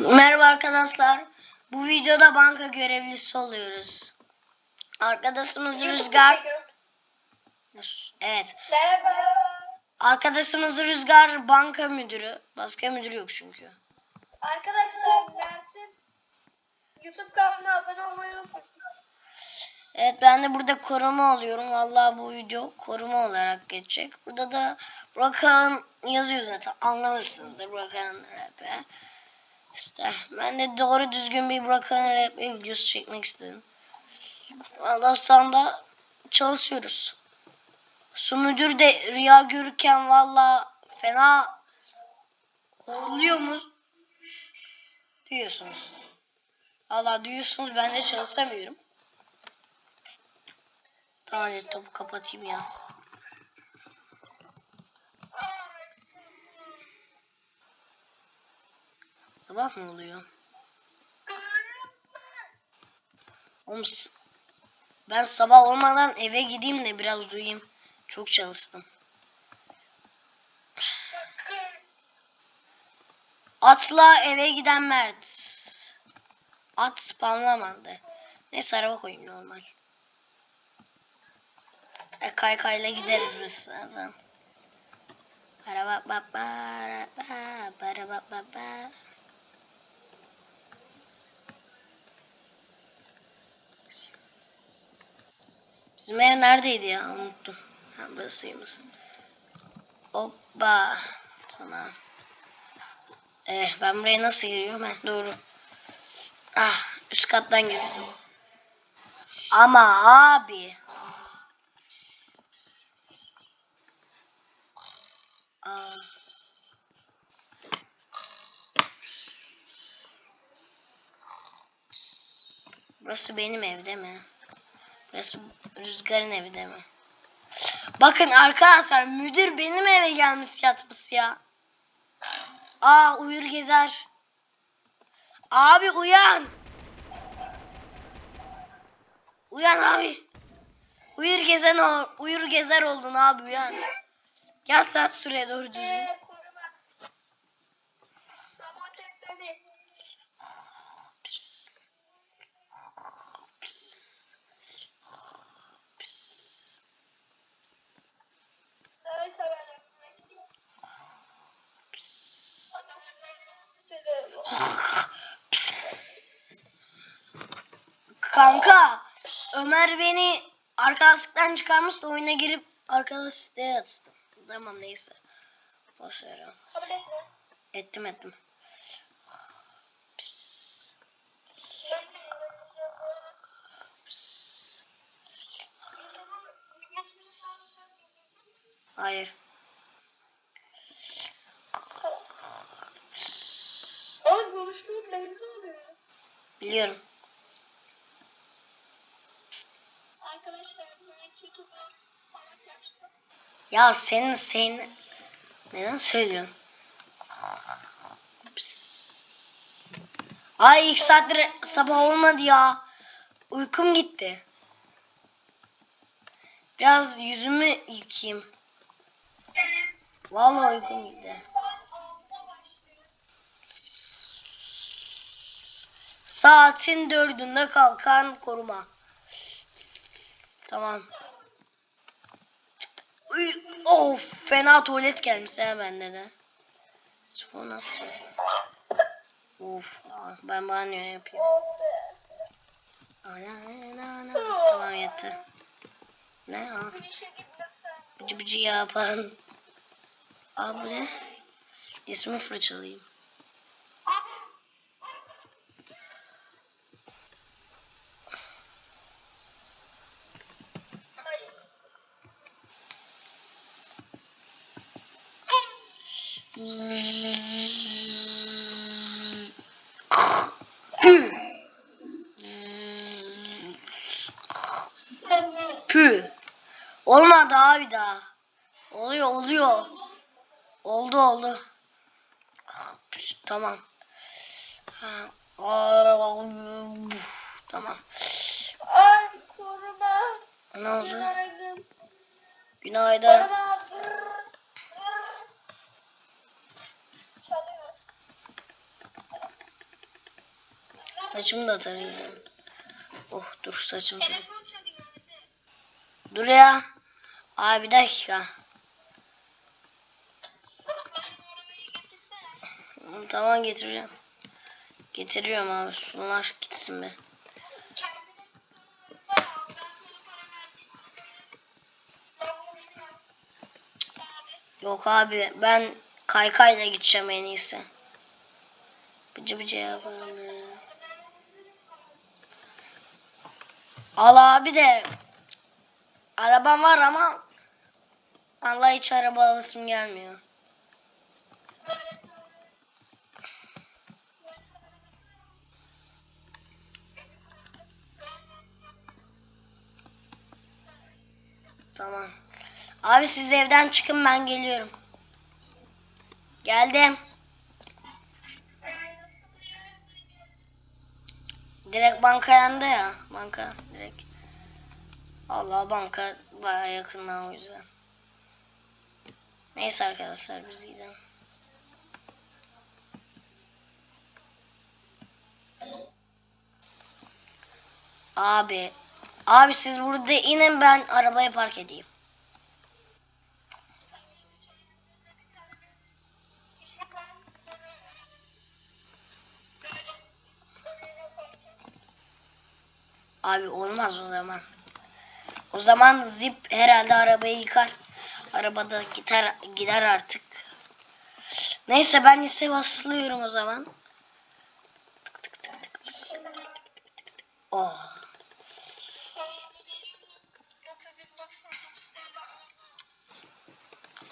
Merhaba arkadaşlar. Bu videoda banka görevlisi oluyoruz. Arkadaşımız Rüzgar. Evet. Merhaba. Arkadaşımız Rüzgar banka müdürü. Başka müdür yok çünkü. Arkadaşlar Mert'in YouTube kanalına abone olmayı unutmayın. Evet ben de burada koruma alıyorum. Vallahi bu video koruma olarak geçecek. Burada da Burakhan yazıyor zaten. Anlamışsınızdır Burakhan rap'i. İşte ben de doğru düzgün bir Burakhan rap videosu çekmek istedim. Vallahi şu anda çalışıyoruz. Su müdür de rüya görürken valla fena oluyor mu? Diyorsunuz. Valla diyorsunuz ben de çalışamıyorum. Tamam laptopu kapatayım ya. Sabah mı oluyor? Oğlum ben sabah olmadan eve gideyim de biraz uyuyayım. Çok çalıştım. Atla eve giden Mert. At spamlamadı. Neyse araba koyayım normal. E, kaykayla gideriz biz zaten. Para bak bak para bak para bak bak bak. Ev neredeydi ya? Unuttum. Ha, burasıymış. Hoppa. Tamam. Eh, ben buraya nasıl giriyorum? Ha, doğru. Ah, üst kattan giriyorum. Ama abi. Aa. Burası benim evde mi? Rüzgar'ın evi değil mi? Bakın arkadaşlar müdür benim eve gelmiş yatmış ya. Aa uyur gezer. Abi uyan. Uyan abi. Uyur gezen uyur gezer oldun abi uyan. Gel sen şuraya doğru düzgün. Kanka Ömer beni arkadaşlıktan çıkarmış da oyuna girip arkadaş siteye attım. Tamam neyse. Boş ver. Kabul etme. Ettim ettim. Hayır. Oğlum konuştuğum belli oluyor. Biliyorum. Arkadaşlar Mert YouTube'a salak yaşlı. Ya senin senin neden söylüyorsun? Ay ilk saattir sabah olmadı ya. Uykum gitti. Biraz yüzümü yıkayayım. Vallahi uykum gitti. Saatin dördünde kalkan koruma. Tamam. Uy, of fena tuvalet gelmiş ya bende de. Bu nasıl? Of ah, ben banyo ana. Tamam yetti. Ne ya? Bıcı bıcı yapan. Aa bu ne? Fırçalayayım. Pü. Olmadı abi daha. Oluyor oluyor. Oldu oldu. Tamam. Tamam. Ay koruma. Ne oldu? Günaydın. Günaydın. Saçımı da tarayayım. Oh dur saçım tarayayım. Dur ya. Abi bir dakika. Benim arabayı getirsene. Hı, Tamam getireceğim. Getiriyorum abi. Sular gitsin be. Yok abi ben kaykayla gideceğim en iyisi. Bıcı bıcı yapalım ya. Al abi de arabam var ama vallahi hiç araba alasım gelmiyor. Tamam. Abi siz evden çıkın ben geliyorum. Geldim. Direkt banka yandı ya. Banka direkt. Allah banka baya yakından o yüzden. Neyse arkadaşlar biz gidelim. Abi. Abi siz burada inin ben arabaya park edeyim. Abi olmaz o zaman. O zaman zip herhalde arabayı yıkar. Arabada gider, gider artık. Neyse ben ise basılıyorum o zaman. Oh.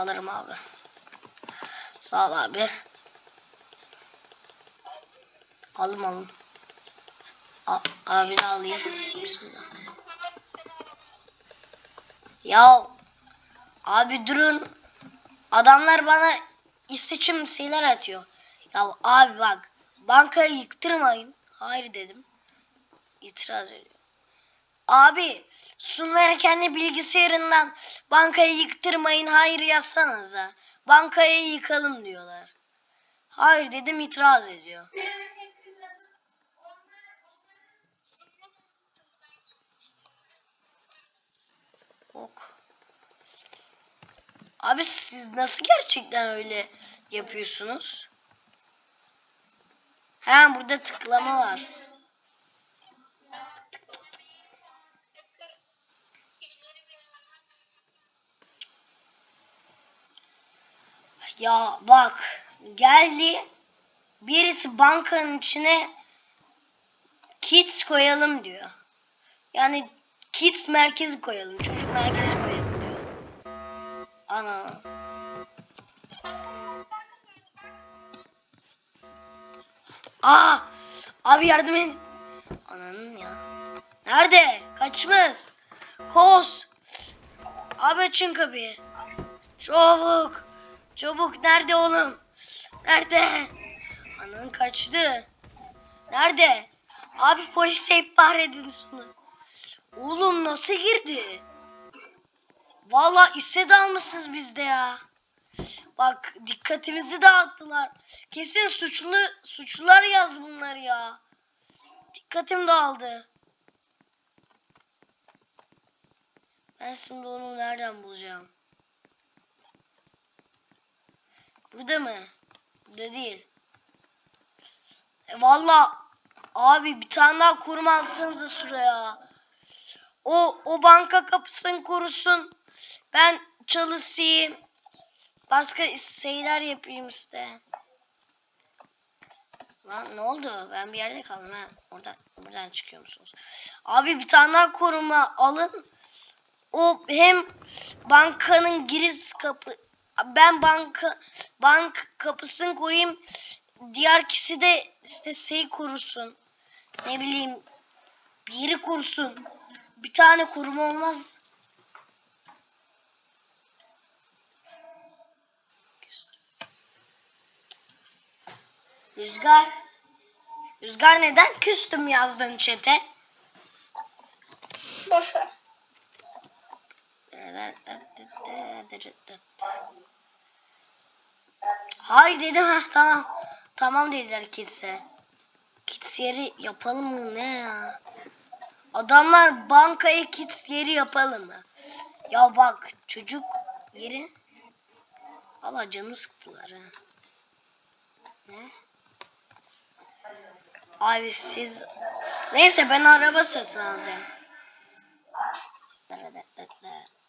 Alırım abi. Sağ ol abi. Alım alım. A- abi de alayım. Bismillah. Ya abi durun. Adamlar bana istiçim şeyler atıyor. Ya abi bak bankayı yıktırmayın. Hayır dedim. İtiraz ediyor. Abi Sunver kendi bilgisayarından bankayı yıktırmayın hayır yazsanıza. Bankayı yıkalım diyorlar. Hayır dedim itiraz ediyor. Ok. Abi siz nasıl gerçekten öyle yapıyorsunuz? Ha burada tıklama var. Ya bak geldi birisi bankanın içine kids koyalım diyor. Yani kids merkezi koyalım, çocuk merkezi koyalım diyor. Ana. Aa! Abi yardım et. Ananın ya. Nerede? Kaçmış. Kos. Abi açın kapıyı. Çabuk. Çabuk nerede oğlum? Nerede? Anan kaçtı. Nerede? Abi polise ihbar edin şunu. Oğlum nasıl girdi? Vallahi istedi almışsınız bizde ya. Bak dikkatimizi dağıttılar. Kesin suçlu suçlular yazdı bunları ya. Dikkatim dağıldı. Ben şimdi onu nereden bulacağım? Burada mı? Burada değil. E valla abi bir tane daha koruma alsanıza şuraya. O o banka kapısını korusun. Ben çalışayım. Başka şeyler yapayım işte. Lan ne oldu? Ben bir yerde kaldım ha. Oradan buradan çıkıyor musunuz? Abi bir tane daha koruma alın. O hem bankanın giriş kapı ben banka bank kapısını koruyayım. Diğer kişi de işte şey korusun. Ne bileyim bir yeri korusun. Bir tane koruma olmaz. Rüzgar. Rüzgar neden küstüm yazdın çete? Boş ver. Hayır dedim ha tamam. Tamam dediler kimse. Kids yeri yapalım mı ne ya? Adamlar bankaya kids yeri yapalım mı? Ya bak çocuk yeri. Valla canımı sıktılar ha. Ne? Abi siz... Neyse ben araba satın alacağım.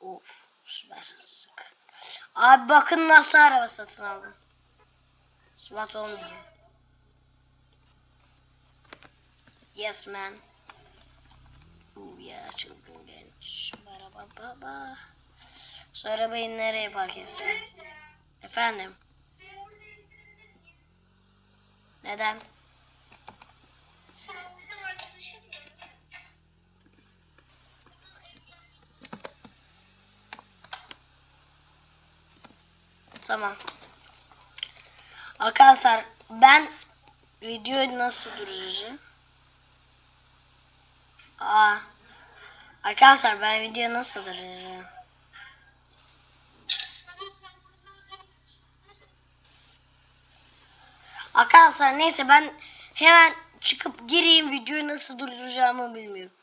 Of süper sık. Abi bakın nasıl araba satın aldım. SWAT olmayacak. Yes man. Uuu ya çılgın genç. Merhaba baba. Şu arabayı nereye park etsin? Efendim? Neden? Sen benim arkadaşım mı? Tamam. Arkadaşlar ben videoyu nasıl durduracağım? Aa. Arkadaşlar ben videoyu nasıl durduracağım? Arkadaşlar neyse ben hemen çıkıp gireyim videoyu nasıl durduracağımı bilmiyorum.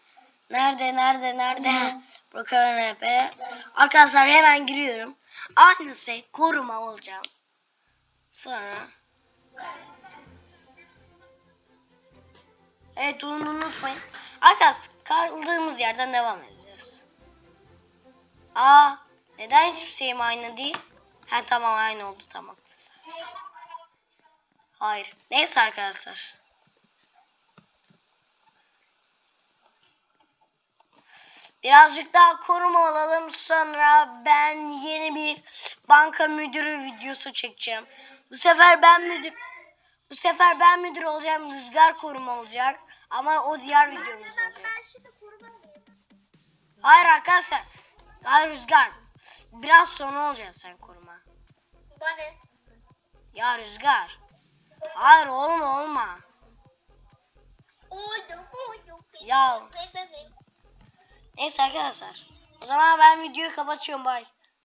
Nerede nerede nerede? Bakalım RP. Arkadaşlar hemen giriyorum. Aynı şey koruma olacağım. Sonra Evet onu unutmayın. Arkadaşlar kaldığımız yerden devam edeceğiz. Aa neden hiçbir şeyim aynı değil? Ha tamam aynı oldu tamam. Hayır. Neyse arkadaşlar. Birazcık daha koruma alalım sonra ben yeni bir banka müdürü videosu çekeceğim. Bu sefer ben müdür bu sefer ben müdür olacağım. Rüzgar koruma olacak. Ama o diğer videomuz olacak. Hayır arkadaşlar. Hayır Rüzgar. Biraz sonra olacaksın sen koruma. Bana ne? Ya Rüzgar. Hayır olma olma. Oydum oydum. Ya. Neyse arkadaşlar. O zaman ben videoyu kapatıyorum. Bye.